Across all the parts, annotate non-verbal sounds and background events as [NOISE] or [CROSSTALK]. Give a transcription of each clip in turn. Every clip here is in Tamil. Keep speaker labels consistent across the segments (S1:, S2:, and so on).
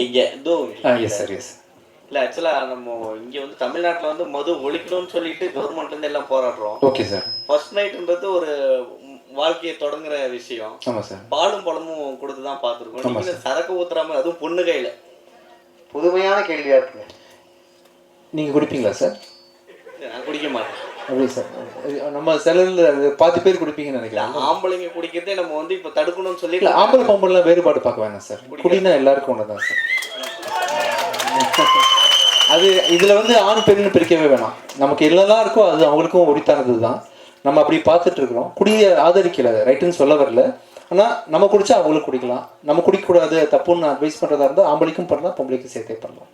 S1: இங்க இதோ
S2: ஆ எஸ் சார் எஸ்
S1: இல்ல ஆக்சுவலா நம்ம இங்க வந்து தமிழ்நாட்டுல வந்து மது ஒழிக்கணும்னு சொல்லிட்டு கவர்மெண்ட்ல இருந்து எல்லாம் போராடுறோம்.
S2: ஓகே சார்
S1: ஃபர்ஸ்ட் நைட்ன்றது ஒரு வாழ்க்கையை தொடங்குற விஷயம்.
S2: ஆமாம் சார்
S1: பாலும் பழமும் கொடுத்து தான் பார்த்துருக்கோம் நீங்க சரக்கு ஊத்துறாம அதுவும் பொண்ணு கையில.
S3: புதுமையான கேள்வியா இருக்குங்க.
S2: நீங்கள் குடிப்பீங்களா சார்
S1: நான் குடிக்க மாட்டேன்.
S2: அப்படி சார். நம்ம சிலரில் பாதி பேர் குடிப்பீங்கன்னு நினைக்கிறேன்.
S1: ஆம்பளைங்க குடிக்கிறதே நம்ம வந்து இப்ப தடுக்கணும்னு சொல்லி
S2: இல்லை ஆம்பளை பொம்பளைலாம் வேறுபாடு பார்க்க வேணாம் சார். குடினா எல்லாருக்கும் ஒன்று தான் சார். அது இதில் வந்து ஆண் பெண்ணுன்னு பிரிக்கவே வேணாம். நமக்கு என்னெல்லாம் இருக்கோ அது அவங்களுக்கும் உரித்தானது தான் நம்ம அப்படி பார்த்துட்டு இருக்கிறோம். குடியை ஆதரிக்கல ரைட்டுன்னு சொல்ல வரல. ஆனால் நம்ம குடிச்சா அவங்களும் குடிக்கலாம். நம்ம குடிக்கக்கூடாது தப்புன்னு அட்வைஸ் பண்ணுறதா இருந்தால் ஆம்பளைக்கும் பண்ணலாம் பொம்பளைக்கும் சேர்த்தே பண்ணலாம்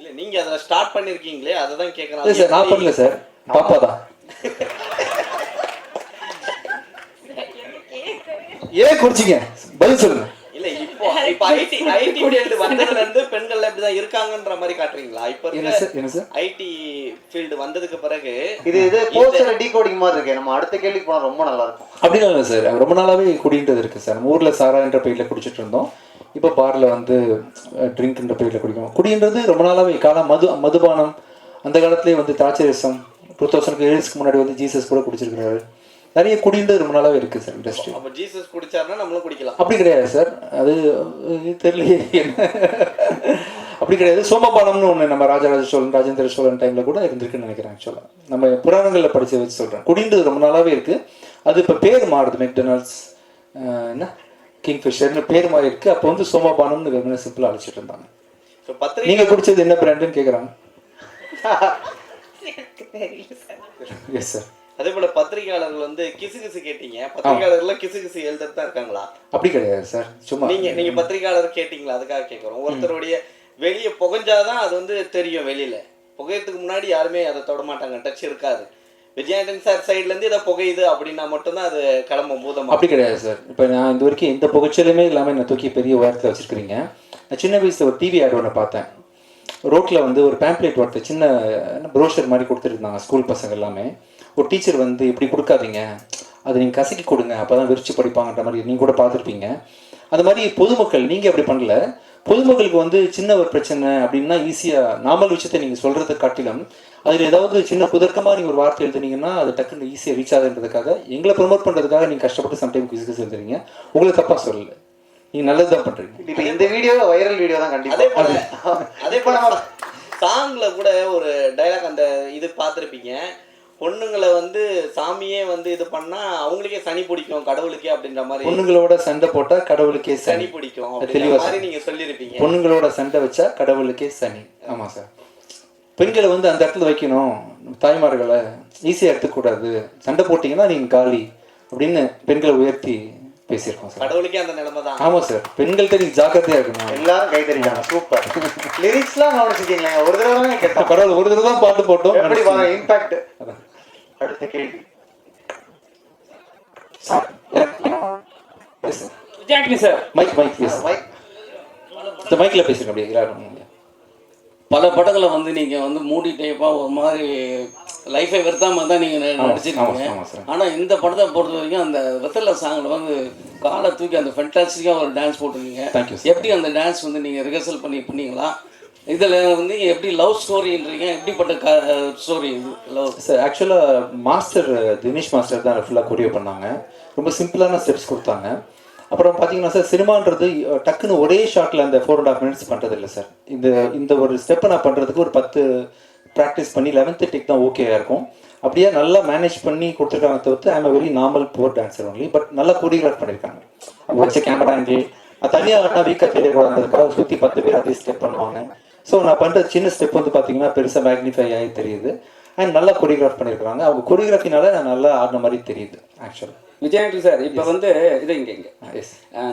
S1: இல்ல நீங்க அதை ஸ்டார்ட் பண்ணிருக்கீங்களே அதை தான்
S2: இல்லை சார் நான் பண்ணல சார். பாப்பா தான் ஏன் குடிச்சிங்க? பதில் சொல்லுங்க.
S1: இல்ல இப்போ இப்போ ஐடி ஐடி ஃபீல்டு வந்ததுல இருந்து பெண்கள் இப்படிதான் இருக்காங்கன்ற மாதிரி காட்டுறீங்களா? இப்ப
S2: என்ன
S1: இருக்க
S2: சார்? என்ன சார்?
S1: ஐடி ஃபீல்டு வந்ததுக்கு பிறகு
S3: இது இது போஸ்டர் டீகோடிங் மாதிரி இருக்கு. நம்ம அடுத்த கேள்விக்கு போனா ரொம்ப நல்லா இருக்கும்
S2: அப்படிலாம் இல்லை சார்? ரொம்ப நாளாவே குடின்றது இருக்கு சார். நம்ம ஊர்ல சாரான்ற பேர்ல குடிச்சிட்டு இருந்தோம். இப்போ பார்ல வந்து ட்ரிங்க்ன்ற பேர்ல குடிக்கணும் குடின்றது ரொம்ப நாளாவே காலம் மது மதுபானம் அந்த காலத்திலேயே வந்து திராட்சரசம் டூ தௌசண்ட் ஏழ்ஸ்க்கு முன்னாடி வந்து ஜீசஸ் கூட குடிச்சிருக்கிறாரு. நிறைய குடின்றது ரொம்ப நாளாவே இருக்கு சார் இண்டஸ்ட்ரி
S1: அப்ப ஜீசஸ் குடிச்சாருன்னா நம்மளும் குடிக்கலாம்.
S2: அப்படி கிடையாது சார். அது தெரியலையே. அப்படி கிடையாது. சோமபானம்னு ஒன்று நம்ம ராஜராஜ சோழன் ராஜேந்திர சோழன் டைமில் கூட இருந்திருக்குன்னு நினைக்கிறேன் ஆக்சுவலாக நம்ம புராணங்களில் படிச்சு வச்சு சொல்கிறேன் குடின்றது ரொம்ப நாளாவே இருக்கு. அது இப்போ பேர் மாறுது மெக்டொனால்ட்ஸ் என்ன? கிங்ஃபிஷர்னு பேர் மாறி இருக்கு. அப்போ வந்து சோமபானம்னு வெறுமனே சிம்பிளாக அழைச்சிட்டு இருந்தாங்க. நீங்கள் குடிச்சது என்ன பிராண்டுன்னு கேட்குறாங்க [LAUGHS] எஸ் சார்
S1: அதே போல பத்திரிகையாளர்கள் வந்து கிசு கிசு கேட்டீங்க. பத்திரிகையாளர்கள் கிசு கிசு எழுதுறது தான் இருக்காங்களா?
S2: அப்படி கிடையாது சார் சும்மா.
S1: நீங்க நீங்க பத்திரிகையாளர் கேட்டீங்களா? அதுக்காக கேட்குறோம் ஒருத்தருடைய வெளியே புகைஞ்சாதான் அது வந்து தெரியும் வெளியில. புகையத்துக்கு முன்னாடி யாருமே அதை தொட மாட்டாங்க டச் இருக்காது. விஜயானந்தன் சார் சைடுல இருந்து இதை புகையுது அப்படின்னா மட்டும்தான் அது கிளம்பும் பூதமா.
S2: அப்படி கிடையாது சார் இப்போ நான் இந்த வரைக்கும் எந்த புகைச்சலுமே இல்லாமல் என்னை தூக்கி பெரிய உயரத்தில் வச்சிருக்கிறீங்க. நான் சின்ன வயசுல ஒரு டிவி ஆட் ஒன்று பார்த்தேன். ரோட்டில் வந்து ஒரு பேம்ப்ளேட் ஒருத்தர் சின்ன ப்ரோஷர் மாதிரி கொடுத்துருந்தாங்க ஸ்கூல் பசங்க எல்லாமே. ஒரு டீச்சர் வந்து இப்படி கொடுக்காதீங்க. அதை நீங்கள் கசக்கி கொடுங்க. அப்போ தான் விரிச்சு படிப்பாங்கன்ற மாதிரி நீங்கள் கூட பார்த்துருப்பீங்க. அந்த மாதிரி பொதுமக்கள் நீங்கள் அப்படி பண்ணல. பொதுமக்களுக்கு வந்து சின்ன ஒரு பிரச்சனை அப்படின்னா ஈஸியாக நாமல் விஷயத்தை நீங்கள் சொல்கிறத காட்டிலும் அதில் ஏதாவது சின்ன குதர்க்கமாக நீங்கள் ஒரு வார்த்தை எழுதுனீங்கன்னா அது டக்குன்னு ஈஸியாக ரீச் ஆகுன்றதுக்காக எங்களை ப்ரொமோட் பண்ணுறதுக்காக நீங்கள் கஷ்டப்பட்டு சம்டைம் கிஸ் எழுதுறீங்க உங்களுக்கு தப்பாக சொல்லலை. நீங்கள் நல்லது தான் பண்ணுறீங்க
S3: இப்ப இந்த வீடியோ வைரல் வீடியோ தான்
S1: அதே
S3: கண்டிப்பா
S1: போல அதே போல சாங்ல கூட ஒரு டைலாக் அந்த இது பார்த்துருப்பீங்க. பொண்ணுங்களை வந்து சாமியே வந்து இது பண்ணா அவங்களுக்கே சனி பிடிக்கும் கடவுளுக்கே அப்படின்ற மாதிரி.
S2: பொண்ணுங்களோட சண்டை போட்டால் கடவுளுக்கே
S1: சனி. பிடிக்கும்
S2: அது
S1: அப்படின்ற
S2: தெளிவா
S1: மாதிரி நீங்க சொல்லியிருப்பீங்க.
S2: பொண்ணுங்களோட சண்டை வச்சா கடவுளுக்கே சனி. ஆமாம் சார். பெண்களை வந்து அந்த இடத்துல வைக்கணும். தாய்மார்களை ஈஸியாக எடுத்துக்கூடாது சண்டை போட்டிங்கன்னா நீங்கள் காலி அப்படின்னு பெண்களை உயர்த்தி பேசியிருக்கோம் சார்.
S1: கடவுளுக்கே அந்த நிலைமை தான்.
S2: ஆமாம் சார். பெண்கள்கிட்ட நீங்கள் ஜாக்கிரதையாக இருக்கணும்.
S3: எல்லாரும் கை தறிட்டாங்க சூப்பர் லிரிக்ஸ்லாம் கவனிச்சிட்டீங்களா ஒரு தடவை தான் கேட்டோம்
S2: பரவாயில்ல ஒரு தடவை தான் பாட்டு போட்டோம்.
S3: எப்படி இம்பாக்ட். அடுத்த கேள்வி.
S2: Yes, sir.
S4: Vijay Antony sir
S2: mike mike yes
S3: mike
S2: இந்த மைக்கில் பேசுங்க அப்படியே. எல்லாரும்.
S4: பல படங்களை வந்து நீங்க வந்து மூடி டைப்பா ஒரு மாதிரி லைஃபை வெறுத்தாம தான் நீங்க ந-
S2: ஆமா,
S4: நடிச்சிருக்கீங்க.
S2: ஆமா, சார்.
S4: ஆனா இந்த படத்தை பொறுத்த வரைக்கும் அந்த வெத்தலை சாங்ல வந்து காலை தூக்கி அந்த ஃபென்டாஸ்டிக்கா ஒரு டான்ஸ் போட்டிருக்கீங்க. எப்படி அந்த டான்ஸ் வந்து நீங்க ரிஹர்சல் பண்ணி பண்ணீங்களா? இதுல வந்து எப்படி லவ் ஸ்டோரின்றீங்க எப்படிப்பட்ட ஸ்டோரி லவ்
S2: சார் ஆக்சுவலாக மாஸ்டர் தினேஷ் மாஸ்டர் தான் ஃபுல்லாக கொரியோ பண்ணாங்க. ரொம்ப சிம்பிளான ஸ்டெப்ஸ் கொடுத்தாங்க. அப்புறம் பார்த்தீங்கன்னா சார் சினிமான்றது டக்குன்னு ஒரே ஷாட்டில் அந்த ஃபோர் அண்ட் ஹாஃப் மினிட்ஸ் பண்ணுறது இல்லை சார் இந்த இந்த ஒரு ஸ்டெப்பை நான் பண்ணுறதுக்கு ஒரு பத்து ப்ராக்டிஸ் பண்ணி லெவன்த்து டெக் தான் ஓகேயா இருக்கும். அப்படியே நல்லா மேனேஜ் பண்ணி கொடுத்துருக்காங்க தவிர்த்து I'm very normal poor dancer only but நல்லா கொரியோகிராஃப் பண்ணியிருக்காங்க அவங்க வச்ச கேமரா ஆங்கிள் தனியாக வேணா வீக்காக தெரியக்கூடாதுக்காக சுற்றி பத்து பேர் அதே ஸ்டெப் பண்ணுவாங்க. ஸோ நான் பண்ணுற சின்ன ஸ்டெப் வந்து பார்த்தீங்கன்னா பெருசாக மேக்னிஃபை ஆகி தெரியுது. அண்ட் நல்லா கொரியோகிராஃப் பண்ணியிருக்காங்க அவங்க கொரியோகிராஃபினால நான் நல்லா ஆடின மாதிரி தெரியுது ஆக்சுவலாக
S5: விஜயாண்டி சார் இப்போ வந்து இது இங்கே இங்கே.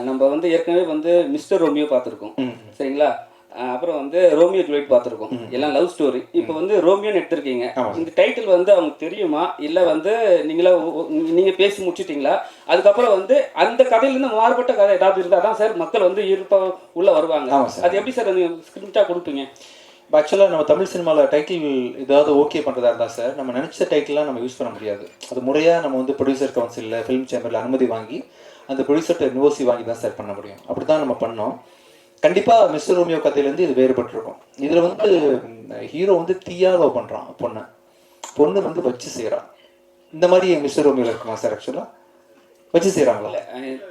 S5: நம்ம வந்து ஏற்கனவே வந்து மிஸ்டர் ரோமியோ பார்த்துருக்கோம். சரிங்களா? அப்புறம் வந்து ரோமியோ ஜூலியட் பார்த்துருக்கோம். எல்லாம் லவ் ஸ்டோரி. இப்போ வந்து ரோமியோன்னு எடுத்திருக்கீங்க. இந்த டைட்டில் வந்து அவங்க தெரியுமா? இல்லை வந்து நீங்களா ஒ- ஒ- நீங்க பேசி முடிச்சிட்டீங்களா? அதுக்கப்புறம் வந்து அந்த கதையிலேருந்து மாறுபட்ட கதை ஏதாவது இருந்தால் தான் சார் மக்கள் வந்து இருப்ப உள்ள வருவாங்க. அது எப்படி சார் நீங்க ஸ்கிரிப்டாக கொடுப்பீங்க?
S2: ஆக்சுவலாக நம்ம தமிழ் சினிமாவில் டைட்டில் ஏதாவது ஓகே பண்ணுறதா இருந்தால் சார் நம்ம நினச்ச டைட்டில்லாம் நம்ம யூஸ் பண்ண முடியாது. அது முறையாக நம்ம வந்து ப்ரொடியூசர் கவுன்சிலில் ஃபிலிம் சேம்பரில் அனுமதி வாங்கி அந்த ப்ரொடியூசர்கிட்ட நிவோசி வாங்கி தான் சார் பண்ண முடியும். அப்படி தான் நம்ம பண்ணோம். கண்டிப்பாக மிஸ்டர் ரோமியோ கதையிலேருந்து இது வேறுபட்டிருக்கும். இதில் வந்து ஹீரோ வந்து தீயா லவ் பண்ணுறான் பொண்ணை. பொண்ணு வந்து வச்சு செய்கிறான் இந்த மாதிரி மிஸ்டர் ரோமியோவில் இருக்குமா சார் ஆக்சுவலாக வச்சு செய்கிறாங்களா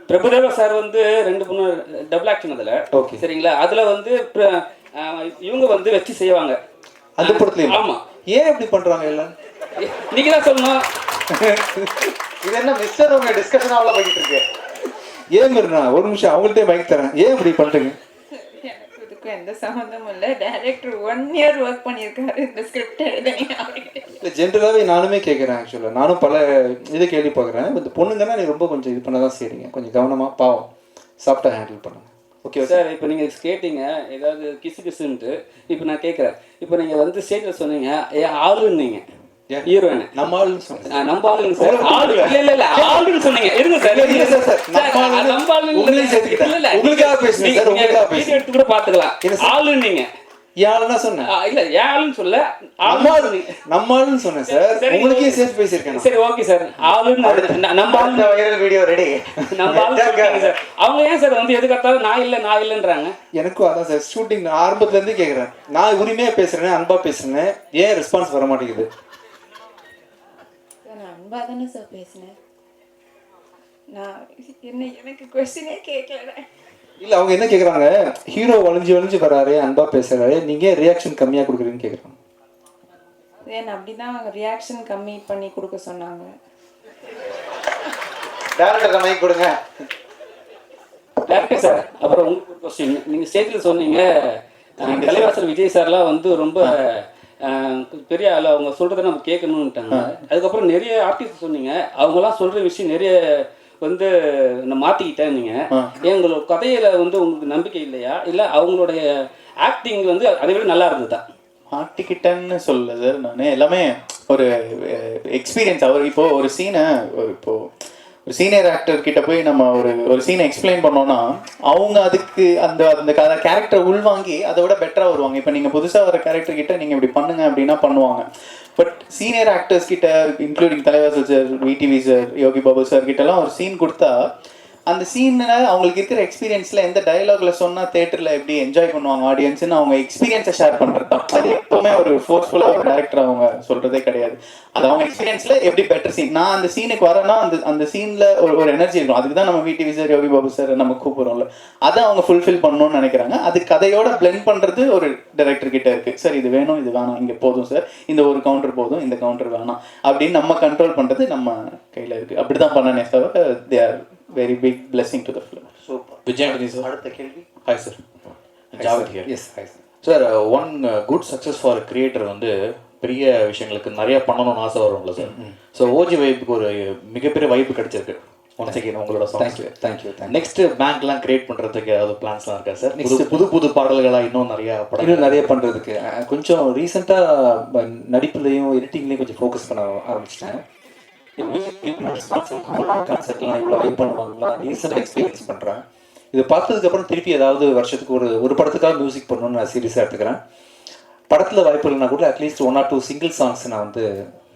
S5: பிரபுதேவா சார் வந்து ரெண்டு மூணு டபுள் ஆக்ஷன் அதுல.
S2: Okay.
S5: சரிங்களா? அதுல வந்து இவங்க வந்து வச்சு செய்வாங்க.
S2: அந்த படத்துலையும்?
S5: ஆமா.
S2: ஏன் இப்படி பண்ணுறாங்க எல்லாம்?
S5: நீங்க தான் சொல்லணும். [LAUGHS]
S3: இது என்ன மிஸ்டர் உங்க டிஸ்கஷன் அவ்வளோ போயிட்டு இருக்கு?
S2: ஏன் ஒரு நிமிஷம் அவங்கள்ட்டே மைக் தரேன். ஏன் இப்படி பண்ணுறீங்க
S6: இதுக்கும் எந்த சம்மந்தமும் இல்லை. டைரக்டர் ஒன் இயர் ஒர்க் பண்ணியிருக்காரு. இந்த ஸ்கிரிப்ட் அவர்கிட்ட
S2: இல்லை ஜென்ரலாகவே நானுமே கேட்குறேன் ஆக்சுவலாக நானும் பல இது கேள்வி பார்க்குறேன் இந்த பொண்ணுங்கன்னா நீ ரொம்ப கொஞ்சம் இது பண்ண தான் செய்கிறீங்க கொஞ்சம் கவனமாக பாவம். சாஃப்டாக ஹேண்டில் பண்ணுங்க. ஓகே சார்
S5: இப்போ நீங்க கேட்டீங்க ஏதாவது கிசு கிசுன்ட்டு இப்போ நான் கேட்குறேன் இப்போ நீங்க வந்து ஸ்டேஜில் சொன்னீங்க ஏ ஆளுன்னீங்க.
S2: ஏன்?
S5: ஹீரோயின்.
S2: நம்ம ஆளுன்னு சொன்னேன்
S5: நம்ம ஆளுங்க சார். ஆளு இல்ல இல்ல இல்ல ஆளுன்னு சொன்னீங்க. இருங்க சார்
S2: இல்ல, சார், நம்ம
S5: சார்,
S2: ஆளுன்னு
S5: நம்ம ஆளுன்னு
S2: உங்களையும் சேர்த்துக்கிட்டேன்.
S5: இல்ல, இல்ல.
S2: உங்களுக்காக பேசுனேன்
S5: நீங்க-
S2: சார்,
S5: நீங்க
S2: உங்களுக்காக
S5: video
S2: பேசுனேன்.
S5: எடுத்து கூட பாத்துக்கலாம்.
S2: சார்.
S5: ஆளுன்னீங்க
S2: யாருன்னா சொன்னேன்.
S5: இல்ல ஆளுன்னு சொல்ல
S2: நம்ம
S5: ஆளு
S2: ஆளு நம்ம ஆளுன்னு சொன்னேன் சார். உங்களுக்கே. சேர்த்து பேசியிருக்கேன்.
S5: சரி ஓகே சார். ஆளுன்னு நம்ம ஆளு
S3: வைரல் வீடியோ ரெடி
S5: நம்ம ஆளு [LAUGHS] சார். அவங்க ஏன் சார் வந்து எதுக்காத்தாலும் நான் இல்ல நான் இல்லைன்றாங்க.
S2: எனக்கும் அதான் சார். ஷூட்டிங் ஆரம்பத்துல இருந்தே கேட்குறேன் நான் உரிமையா பேசுறேன் அன்பா பேசுறேன் ஏன் ரெஸ்பான்ஸ் வர மாட்டேங்குது?
S6: அன்பாக தானே சார் பேசினேன்? நான் என்ன எனக்கு கொஸ்டினே கேட்கல
S2: இல்ல அவங்க என்ன கேக்குறாங்க? ஹீரோ வளைஞ்சு வளைஞ்சு வராரு அன்பா பேசுறாரு நீங்க ரியாக்ஷன் கம்மியா கொடுக்குறீங்கன்னு கேக்குறாங்க.
S6: ஏன் அப்படி தான் அவங்க ரியாக்ஷன் கம்மி பண்ணி கொடுக்க சொன்னாங்க.
S3: டேரக்டர் மைக் கொடுங்க.
S5: டேரக்டர் சார் அப்புறம் உங்களுக்கு கொஸ்டின் நீங்க ஸ்டேஜில் சொன்னீங்க தலைவாசல் விஜய் சார்லாம் வந்து ரொம்ப பெரிய ஆள் அவங்க சொல்றதை நம்ம கேட்கணுன்ட்டாங்க அதுக்கப்புறம் நிறைய ஆர்டிஸ்ட் சொன்னீங்க. அவங்கலாம் சொல்ற விஷயம் நிறைய வந்து நான் மாத்திக்கிட்டேன் நீங்க. ஏன் உங்களோட கதையில வந்து உங்களுக்கு நம்பிக்கை இல்லையா? இல்ல அவங்களுடைய ஆக்டிங் வந்து அதை விட நல்லா இருந்ததா?
S7: மாட்டிக்கிட்டேன்னு சொல்லல சார் நான். எல்லாமே ஒரு எக்ஸ்பீரியன்ஸ் அவர் இப்போ ஒரு சீனை இப்போ சீனியர் ஆக்டர் கிட்ட போய் நம்ம ஒரு ஒரு சீனை எக்ஸ்பிளைன் பண்ணோம்னா அவங்க அதுக்கு அந்த அந்த கேரக்டர் உள்வாங்கி அதை விட பெட்டராக வருவாங்க. இப்போ நீங்கள் புதுசாக வர கேரக்டர் கிட்ட நீங்கள் இப்படி பண்ணுங்க அப்படின்னா பண்ணுவாங்க. பட் சீனியர் ஆக்டர்ஸ் கிட்ட இன்க்ளூடிங் தலைவர் sir VTV sir Yogi Babu sir கிட்டலாம் ஒரு சீன் கொடுத்தா அந்த சீனில் அவங்களுக்கு இருக்கிற எக்ஸ்பீரியன்ஸில் எந்த டயலாக்ல சொன்னால் தேட்டரில் எப்படி என்ஜாய் பண்ணுவாங்க ஆடியன்ஸ்னு அவங்க எக்ஸ்பீரியன்ஸை ஷேர் பண்ணுறது தான். அது எப்பவுமே ஒரு ஃபோர்ஸ்ஃபுல்லாக ஒரு டேரக்டர் அவங்க சொல்கிறதே கிடையாது. அது அவங்க எக்ஸ்பீரியன்ஸில் எப்படி பெட்டர் சீன் நான் அந்த சீனுக்கு வரேன்னா அந்த அந்த சீனில் ஒரு ஒரு எனர்ஜி இருக்கும். அதுக்கு தான் நம்ம VTV sir Yogi Babu sir நம்ம கூப்பிடுறோம்ல. அதை அவங்க ஃபுல்ஃபில் பண்ணணும்னு நினைக்கிறாங்க. அது கதையோட பிளெண்ட் பண்ணுறது ஒரு டேரக்டர் கிட்ட இருக்கு. சார் இது வேணும் இது வேணாம். இங்கே போதும் சார் இந்த ஒரு கவுண்டர் போதும் இந்த கவுண்டர் வேணாம். அப்படின்னு நம்ம கண்ட்ரோல் பண்ணுறது நம்ம கையில் இருக்கு. அப்படி தான் பண்ணனே தவிர they are very big blessing to the film
S3: super
S8: Vijay sir
S3: அடுத்த கேள்வி?
S8: Hi sir Javed here
S2: yes hi sir
S8: sir one good success for creator வந்து பெரிய விஷயங்களுக்கு நிறைய பண்ணணும்னு ஆசை வரும்ல சார் ஸோ ஓஜி வைப்புக்கு ஒரு மிகப்பெரிய வாய்ப்பு கிடைச்சிருக்கு. ஒன் செகண்ட் உங்களோட
S2: thank you thank you
S8: next பேங்க்லாம் create பண்றதுக்கு ஏதாவது பிளான்ஸ்லாம் இருக்கா சார்
S2: Next-
S8: புது புது புது பாடல்களா இன்னும் நிறைய படம்
S2: இன்னும் நிறைய பண்ணுறதுக்கு கொஞ்சம் ரீசெண்டாக நடிப்புலையும் எடிட்டிங்லேயும் கொஞ்சம் ஃபோக்கஸ் பண்ண ஆரம்பிச்சிட்டேன். இவ்வளோ வெயிட் பண்ணுவாங்களா ரீசெண்டாக எக்ஸ்பீரியன்ஸ் பண்ணுறேன் இது பார்த்ததுக்கப்புறம் திருப்பி ஏதாவது வருஷத்துக்கு ஒரு ஒரு படத்துக்காக மியூசிக் பண்ணணும்னு நான் சீரியஸாக எடுத்துக்கிறேன். படத்தில் வாய்ப்பு இல்லைனா கூட at least one or two single songs நான் வந்து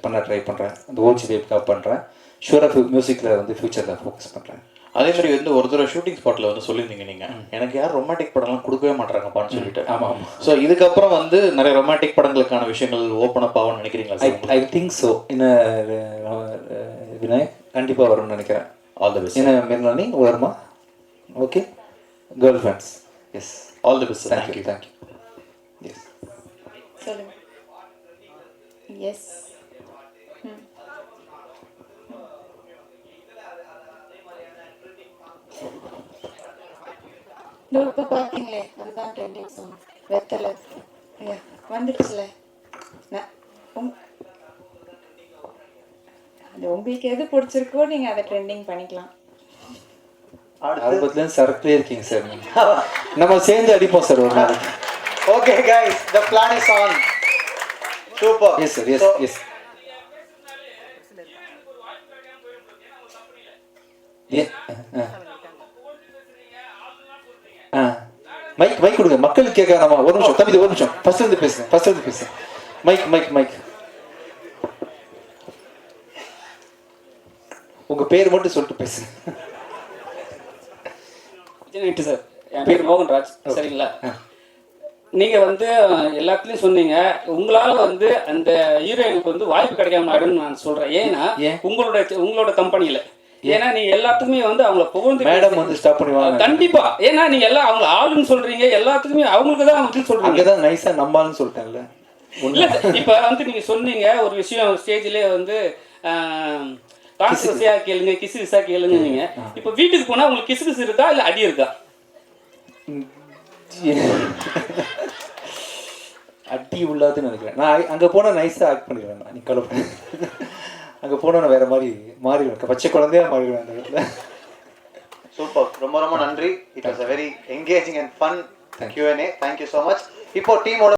S2: பண்ண ட்ரை பண்ணுறேன் அந்த ஓஜி வேப்காக பண்ணுறேன் ஷூராக மியூசிக்கில் வந்து ஃப்யூச்சரில் ஃபோக்கஸ் பண்ணுறேன்
S8: அதே மாதிரி வந்து ஒரு தடவை ஷூட்டிங் ஸ்பாட்ல வந்து சொல்லியிருந்தீங்க நீங்க. எனக்கு யாரும் ரொமான்டிக் படம்லாம் கொடுக்கவே மாட்டாங்கப்பான்னு சொல்லிட்டு.
S2: ஆமாம்
S8: ஸோ இதுக்கப்புறம் வந்து நிறைய ரொமான்டிக் படங்களுக்கான விஷயங்கள் ஓப்பன் அப் ஆகும்னு நினைக்கிறீங்களா
S2: ஐ திங்க் ஸோ என்ன வினய் கண்டிப்பாக வரும்னு நினைக்கிறேன்.
S8: ஆல் தி பெஸ்ட்
S2: என்ன மிர்னானி வருமா okay girl friends yes
S8: all the best
S2: thank you
S8: thank you
S2: yes
S6: சொல்லுங்க. எஸ் இப்போ பார்த்தீங்களே அதுதான் ட்ரெண்டிங் சாங் வெத்தலை ஐயா வந்துடுச்சுல. அது உங்களுக்கு எது பிடிச்சிருக்கோ நீங்கள் அதை ட்ரெண்டிங் பண்ணிக்கலாம்.
S3: அடுத்து
S2: ஆரம்பத்துலேருந்து சரக்குலேயே இருக்கீங்க சார் நீங்கள் நம்ம சேர்ந்து அடிப்போம் சார் ஒரு நாள்.
S3: Okay guys the plan is on super
S2: yes sir yes yes மக்களுக்கு கேட்க ஒரு நிமிஷம் தம்பி ஒரு நிமிஷம். ஃபர்ஸ்ட் இருந்து பேசுங்க ஃபர்ஸ்ட் இருந்து பேசுங்க மைக் மைக் மைக் உங்க பேர் மட்டும் சொல்லிட்டு பேசுங்க
S5: விஜய் சார். என் பேர் மோகன்ராஜ் சரிங்களா? நீங்க வந்து எல்லாத்துலயும் சொன்னீங்க. உங்களால வந்து அந்த ஹீரோயினுக்கு வந்து வாய்ப்பு கிடைக்காம நான் சொல்றேன். ஏன்னா
S2: ஏன்?
S5: உங்களோட உங்களோட கம்பெனில ஏன்னா நீங்க எல்லாத்துக்குமே வந்து அவங்கள புகழ்ந்து
S2: மேடம் வந்து ஸ்டாப் பண்ணுவாங்க
S5: கண்டிப்பா. ஏன்னா நீங்க எல்லாம் அவங்க ஆளுன்னு சொல்றீங்க எல்லாத்துக்குமே அவங்களுக்கு தான் வந்து சொல்றீங்க.
S2: அங்கதான் நைஸா நம்பாலும் சொல்லிட்டாங்கல்ல
S5: இல்ல இப்ப வந்து நீங்க சொன்னீங்க ஒரு விஷயம் ஸ்டேஜ்லயே வந்து கான்சர்ஸியா கேளுங்க கிசு கிசா கேளுங்க நீங்க. இப்ப வீட்டுக்கு போனா உங்களுக்கு கிசு கிசு இருக்கா இல்ல அடி இருக்கா?
S2: அடி உள்ளாதுன்னு நினைக்கிறேன். நான் அங்க போனா நைஸா ஆக்ட் பண்ணிடுவேன் நான். நீ கலப்பு. அங்க போனா நான் வேற மாதிரி மாறிடுவேன் பச்சை குழந்தையா மாறிடுவேன் அந்த இடத்துல.
S3: சூப்பர் ரொம்ப ரொம்ப நன்றி. It was a very engaging and fun Q and A thank you so much இப்போ டீமோட